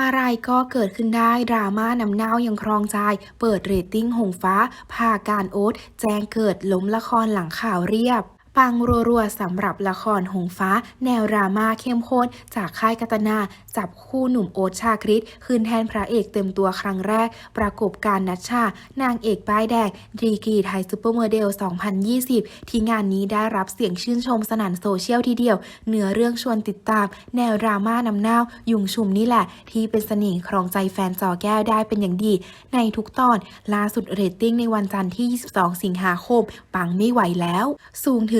อะไรก็เกิดขึ้นได้ ดราม่านำเน่ายังครองใจ เปิดเรตติ้งหงฟ้า พาการโอ๊ตแจ้งเกิดล้มละครหลังข่าวเรียบ ปังรัวๆสำหรับละครหงฟ้า แนวรามาเข้มข้นจากค่ายกัตนา จับคู่หนุ่มโอ๊ตชาคริตคืนแทนพระเอกเต็มตัวครั้งแรก ประกบการนัชชา นางเอกป้ายแดงดีกีไทยซูเปอร์โมเดล 2020 ที่งานนี้ได้รับเสียงชื่นชมสนั่นโซเชียลทีเดียว เนื้อเรื่องชวนติดตาม แนวราม่านำเน่ายุงชุมนี่แหละ ที่เป็นเสน่ห์ครองใจแฟนจอแก้วได้เป็นอย่างดี ในทุกตอนล่าสุดเรตติ้งในวันจันทร์ที่ 22 สิงหาคมปังไม่ไหวแล้ว สูงถึง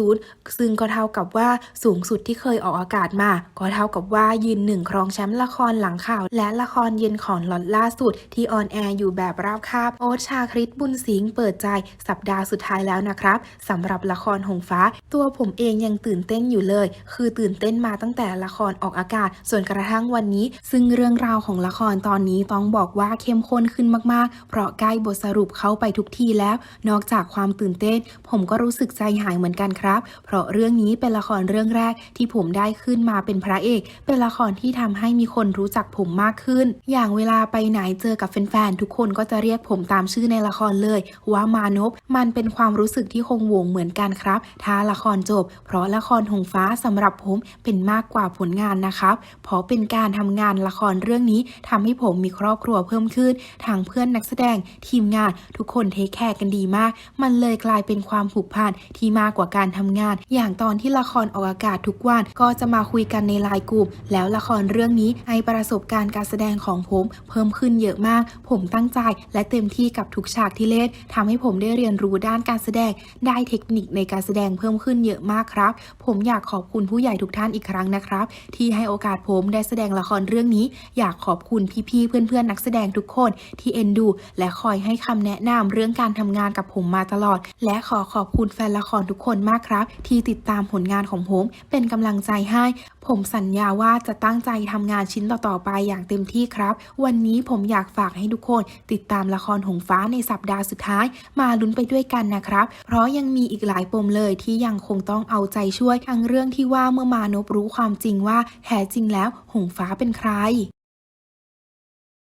6.0 ซึ่งก็เท่ากับว่าสูงสุดที่เคยออกอากาศมา ก็เท่ากับว่ายืนหนึ่งครองแชมป์ละครหลังข่าว และละครเย็นของหลอดล่าสุด ที่ออนแอร์อยู่แบบราบคาบโอ๊ตชาคริตบุญสิงห์เปิดใจสัปดาห์สุดท้ายแล้วนะครับสำหรับละครหงฟ้า ตัวผมเองยังตื่นเต้นอยู่เลย คือตื่นเต้นมาตั้งแต่ละครออกอากาศ ส่วนกระทั่งวันนี้ ซึ่งเรื่องราวของละครตอนนี้ต้องบอกว่าเข้มข้นขึ้นมากๆ เพราะใกล้บทสรุปเข้าไปทุกทีแล้ว นอกจากความตื่นเต้น ผมก็รู้สึกใจหายเหมือนกันครับ เพราะเรื่องนี้เป็นละครเรื่องแรกที่ผมได้ขึ้นมาเป็นพระเอก เป็นละครที่ทำให้มีคนรู้จักผมมากขึ้น อย่างเวลาไปไหนเจอกับแฟนๆทุกคนก็จะเรียกผมตามชื่อในละครเลย ว่ามานพมันเป็นความรู้สึกที่คงวงเหมือนกันครับ ถ้าละครจบ เพราะละครหงฟ้าสำหรับผมเป็นมากกว่าผลงานนะครับ เพราะเป็นการทำงานละครเรื่องนี้ทำให้ผมมีครอบครัวเพิ่มขึ้นทางเพื่อนนักแสดงทีมงานทุกคนเทคแคร์กันดีมาก มันเลยกลายเป็นความผูกพันที่มากกว่าการทำงาน อย่างตอนที่ละครออกอากาศทุกวันก็จะมาคุยกันในไลน์กลุ่มแล้วละครเรื่องนี้ให้ประสบการณ์การแสดงของผม เพิ่มขึ้นเยอะมาก ผมตั้งใจและเต็มที่กับทุกฉากที่เล่นทำให้ผมได้เรียนรู้ด้านการแสดง ได้เทคนิคในการแสดงเพิ่มขึ้นเยอะมากครับ ผมอยากขอบคุณผู้ใหญ่ทุกท่านอีกครั้งนะครับ ที่ให้โอกาสผมได้แสดงละครเรื่องนี้ อยากขอบคุณพี่ๆเพื่อนๆนักแสดงทุกคนที่เอ็นดู และคอยให้คำแนะนำเรื่องการทำงานกับผมมาตลอด และขอขอบคุณแฟนละครทุกคนมากครับ ที่ติดตามผลงานของผมเป็นกำลังใจให้ ผมสัญญาว่าจะตั้งใจทำงานชิ้นต่อๆไปอย่างเต็มที่ครับ วันนี้ผมอยากฝากให้ทุกคน ติดตามละครหงฟ้าในสัปดาห์สุดท้าย มาลุ้นไปด้วยกันนะครับ เพราะยังมีอีกหลายปมเลยที่ยังคงต้องเอาใจช่วยทั้งเรื่องที่ว่าเมื่อมานพรู้ความจริงว่าแท้จริงแล้วหงฟ้าเป็นใคร